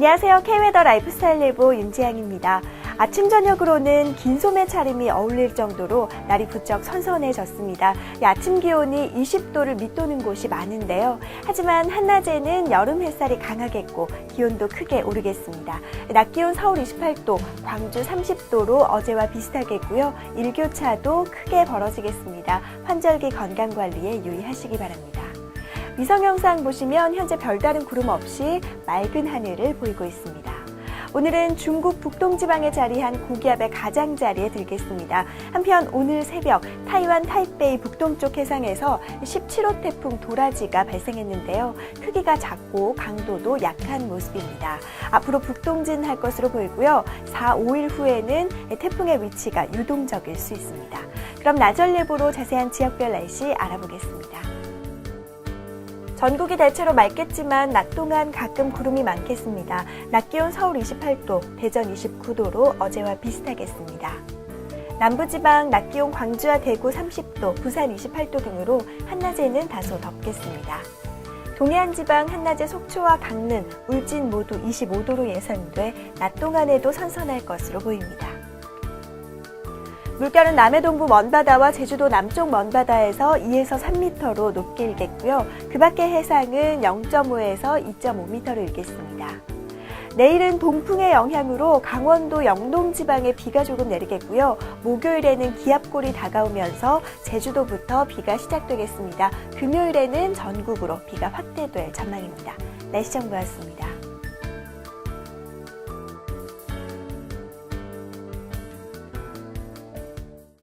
안녕하세요. K웨더 라이프스타일 예보 윤지향입니다. 아침 저녁으로는 긴 소매 차림이 어울릴 정도로 날이 부쩍 선선해졌습니다. 이 아침 기온이 20도를 밑도는 곳이 많은데요. 하지만 한낮에는 여름 햇살이 강하겠고 기온도 크게 오르겠습니다. 낮 기온 서울 28도, 광주 30도로 어제와 비슷하겠고요. 일교차도 크게 벌어지겠습니다. 환절기 건강 관리에 유의하시기 바랍니다. 위성 영상 보시면 현재 별다른 구름 없이 맑은 하늘을 보이고 있습니다. 오늘은 중국 북동지방에 자리한 고기압의 가장자리에 들겠습니다. 한편 오늘 새벽 타이완 타이베이 북동쪽 해상에서 17호 태풍 도라지가 발생했는데요. 크기가 작고 강도도 약한 모습입니다. 앞으로 북동진할 것으로 보이고요. 4, 5일 후에는 태풍의 위치가 유동적일 수 있습니다. 그럼 나절 예보로 자세한 지역별 날씨 알아보겠습니다. 전국이 대체로 맑겠지만 낮 동안 가끔 구름이 많겠습니다. 낮 기온 서울 28도, 대전 29도로 어제와 비슷하겠습니다. 남부지방 낮 기온 광주와 대구 30도, 부산 28도 등으로 한낮에는 다소 덥겠습니다. 동해안 지방 한낮에 속초와 강릉, 울진 모두 25도로 예상돼 낮 동안에도 선선할 것으로 보입니다. 물결은 남해 동부 먼바다와 제주도 남쪽 먼바다에서 2에서 3m로 높게 일겠고요. 그 밖의 해상은 0.5에서 2.5m로 일겠습니다. 내일은 동풍의 영향으로 강원도 영동 지방에 비가 조금 내리겠고요. 목요일에는 기압골이 다가오면서 제주도부터 비가 시작되겠습니다. 금요일에는 전국으로 비가 확대될 전망입니다. 날씨 정보였습니다.